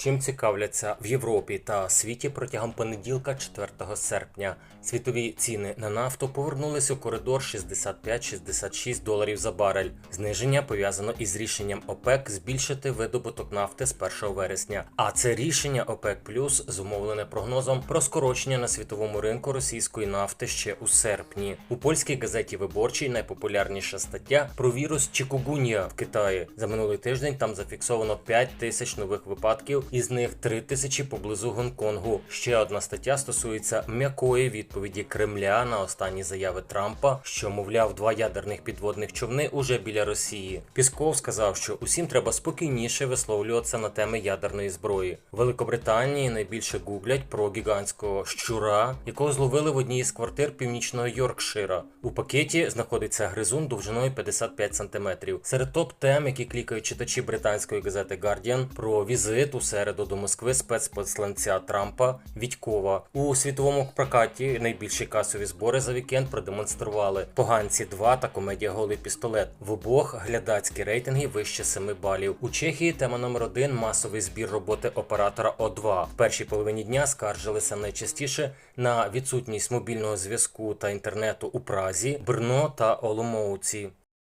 Чим цікавляться в Європі та світі протягом понеділка, 4 серпня. Світові ціни на нафту повернулись у коридор 65-66 доларів за барель. Зниження пов'язано із рішенням ОПЕК збільшити видобуток нафти з 1 вересня. А це рішення ОПЕК Плюс зумовлене прогнозом про скорочення на світовому ринку російської нафти ще у серпні. У польській газеті Виборчий найпопулярніша стаття про вірус Чікугунія в Китаї. За минулий тиждень там зафіксовано 5 тисяч нових випадків, із них 3 тисячі поблизу Гонконгу. Ще одна стаття стосується м'якої відповіді Кремля на останні заяви Трампа, що мовляв два ядерних підводних човни уже біля Росії. Пісков сказав, що усім треба спокійніше висловлюватися на теми ядерної зброї. Великобританії найбільше гуглять про гігантського щура, якого зловили в одній із квартир північного Йоркшира. У пакеті знаходиться гризун довжиною 55 см. Серед топ тем, які клікають читачі британської газети Guardian, про візит у середу до Москви спецпосланця Трампа Відькова. У світовому прокаті найбільші касові збори за вікенд продемонстрували поганці 2 та комедія Голий пістолет. В обох глядацькі рейтинги вище 7 балів. У Чехії тема номер 1 масовий збір роботи оператора О2. В першій половині дня скаржилися найчастіше на відсутність мобільного зв'язку та інтернету у Празі, Брно та Оломоуці.